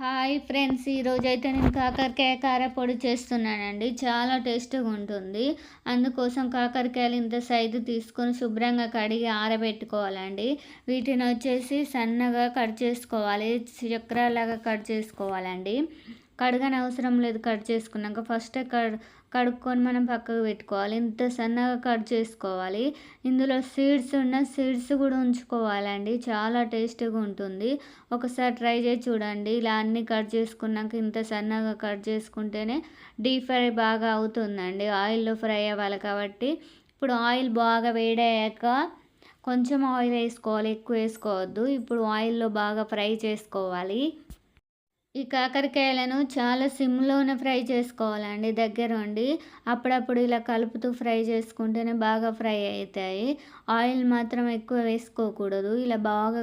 Hi friends ఈరోజు అయితే నేను కాకరకాయ కార పొడి చేస్తున్నానండి. చాలా టేస్ట్గా ఉంటుంది అందుకోసం కాకరకాయలు ఇంత సైజు తీసుకొని శుభ్రంగా కడిగి ఆరబెట్టుకోవాలండి. వీటిని వచ్చేసి సన్నగా కట్ చేసుకోవాలి. చక్రాలాగా కట్ చేసుకోవాలండి. కడగని అవసరం లేదు కట్ చేసుకున్నాక ఫస్ట్ కడ్ కడుక్కొని మనం పక్కకు పెట్టుకోవాలి. ఇంత సన్నగా కట్ చేసుకోవాలి. ఇందులో సీడ్స్ ఉన్న సీడ్స్ కూడా ఉంచుకోవాలండి. చాలా టేస్టీగా ఉంటుంది. ఒకసారి ట్రై చేసి చూడండి. ఇలా అన్నీ కట్ చేసుకున్నాక ఇంత సన్నగా కట్ చేసుకుంటేనే డీప్ ఫ్రై బాగా అవుతుందండి. ఆయిల్లో ఫ్రై అవ్వాలి కాబట్టి. ఇప్పుడు ఆయిల్ బాగా వేడయ్యాక కొంచెం ఆయిల్ వేసుకోవాలి. ఎక్కువ వేసుకోవద్దు. ఇప్పుడు ఆయిల్లో బాగా ఫ్రై చేసుకోవాలి. ఈ కాకరకాయలను చాలా సిమ్లోనే ఫ్రై చేసుకోవాలండి దగ్గర ఉండి అప్పుడప్పుడు ఇలా కలుపుతూ ఫ్రై చేసుకుంటేనే బాగా ఫ్రై అవుతాయి ఆయిల్ మాత్రం ఎక్కువ వేసుకోకూడదు. ఇలా బాగా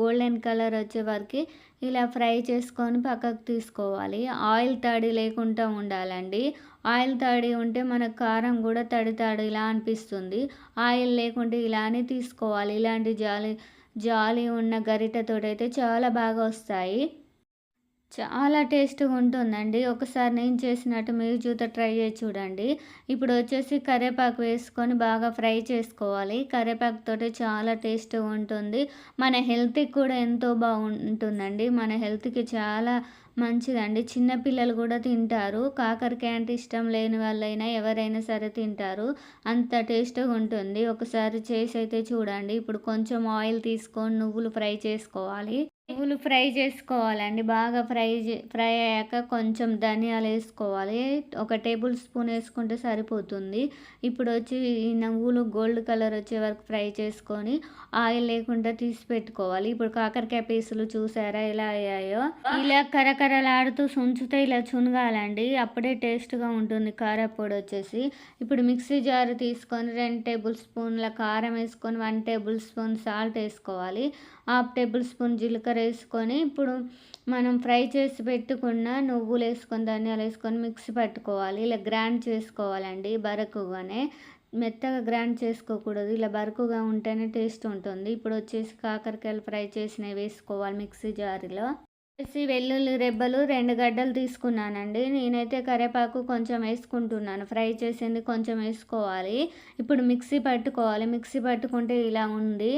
గోల్డెన్ కలర్ వచ్చే వరకు ఇలా ఫ్రై చేసుకొని పక్కకు తీసుకోవాలి. ఆయిల్ తడి లేకుండా ఉండాలండి. ఆయిల్ తడి ఉంటే మన కారం కూడా తడి తడి ఇలా అనిపిస్తుంది. ఆయిల్ లేకుంటే ఇలానే తీసుకోవాలి. ఇలాంటి జాలి జాలి ఉన్న గరిటెతోటైతే చాలా బాగా వస్తాయి. చాలా టేస్ట్గా ఉంటుందండి ఒకసారి నేను చేసినట్టు మీరు జూత ట్రై చేసి చూడండి. ఇప్పుడు వచ్చేసి కరివేపాకు వేసుకొని బాగా ఫ్రై చేసుకోవాలి. కరేపాకుతోటి చాలా టేస్ట్గా ఉంటుంది మన హెల్త్కి కూడా ఎంతో బాగుంటుందండి. మన హెల్త్కి చాలా మంచిదండి. చిన్నపిల్లలు కూడా తింటారు. కాకరకాయ అంటే ఇష్టం లేని వాళ్ళైనా ఎవరైనా సరే తింటారు. అంత టేస్ట్గా ఉంటుంది ఒకసారి చేసి అయితే చూడండి. ఇప్పుడు కొంచెం ఆయిల్ తీసుకొని నువ్వులు ఫ్రై చేసుకోవాలి. నువ్వులు ఫ్రై చేసుకోవాలండి. బాగా ఫ్రై ఫ్రై అయ్యాక కొంచెం ధనియాలు వేసుకోవాలి. ఒక టేబుల్ స్పూన్ వేసుకుంటే సరిపోతుంది. ఇప్పుడు వచ్చి ఈ నువ్వులు గోల్డ్ కలర్ వచ్చే వరకు ఫ్రై చేసుకొని ఆయిల్ లేకుండా తీసి పెట్టుకోవాలి. ఇప్పుడు కాకరకాయ పీసులు చూసారా ఎలా అయ్యాయో? ఇలా కరకరలాడుతూ సుంచుతే ఇలా చునగాలండి అప్పుడే టేస్ట్గా ఉంటుంది. కారపొడి వచ్చేసి ఇప్పుడు మిక్సీ జార్ తీసుకొని రెండు టేబుల్ స్పూన్ల కారం వేసుకొని వన్ టేబుల్ స్పూన్ సాల్ట్ వేసుకోవాలి. హాఫ్ టేబుల్ స్పూన్ జీలకర్ర వేసుకొని ఇప్పుడు మనం ఫ్రై చేసి పెట్టుకున్న నువ్వులు వేసుకొని ధనియాలు వేసుకొని మిక్సీ పట్టుకోవాలి. ఇలా గ్రైండ్ చేసుకోవాలండి బరకుగానే. మెత్తగా గ్రైండ్ చేసుకోకూడదు. ఇలా బరకుగా ఉంటేనే టేస్ట్ ఉంటుంది. ఇప్పుడు వచ్చేసి కాకరకాయలు ఫ్రై చేసినవి వేసుకోవాలి మిక్సీ జారీలో. వచ్చేసి వెల్లుల్లి రెబ్బలు రెండు గడ్డలు తీసుకున్నానండి. నేనైతే కరివేపాకు కొంచెం వేసుకుంటున్నాను. ఫ్రై చేసింది కొంచెం వేసుకోవాలి. ఇప్పుడు మిక్సీ పట్టుకోవాలి. మిక్సీ పట్టుకుంటే ఇలా ఉంది.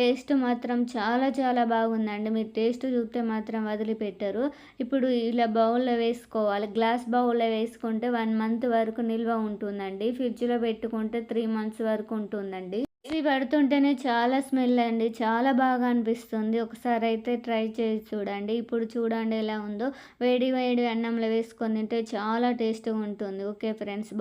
టేస్ట్ మాత్రం చాలా చాలా బాగుందండి. మీరు టేస్ట్ చూస్తే మాత్రం వదిలిపెట్టరు. ఇప్పుడు ఇలా బౌల్లో వేసుకోవాలి. గ్లాస్ బౌల్లో వేసుకుంటే వన్ మంత్ వరకు నిల్వ ఉంటుందండి. ఫ్రిడ్జ్లో పెట్టుకుంటే త్రీ మంత్స్ వరకు ఉంటుందండి. ఇది పడుతుంటేనే చాలా స్మెల్ అండి. చాలా బాగా అనిపిస్తుంది. ఒకసారి అయితే ట్రై చేసి చూడండి. ఇప్పుడు చూడండి ఎలా ఉందో. వేడి వేడి అన్నంలో వేసుకొని తింటే చాలా టేస్ట్గా ఉంటుంది. ఓకే ఫ్రెండ్స్ బా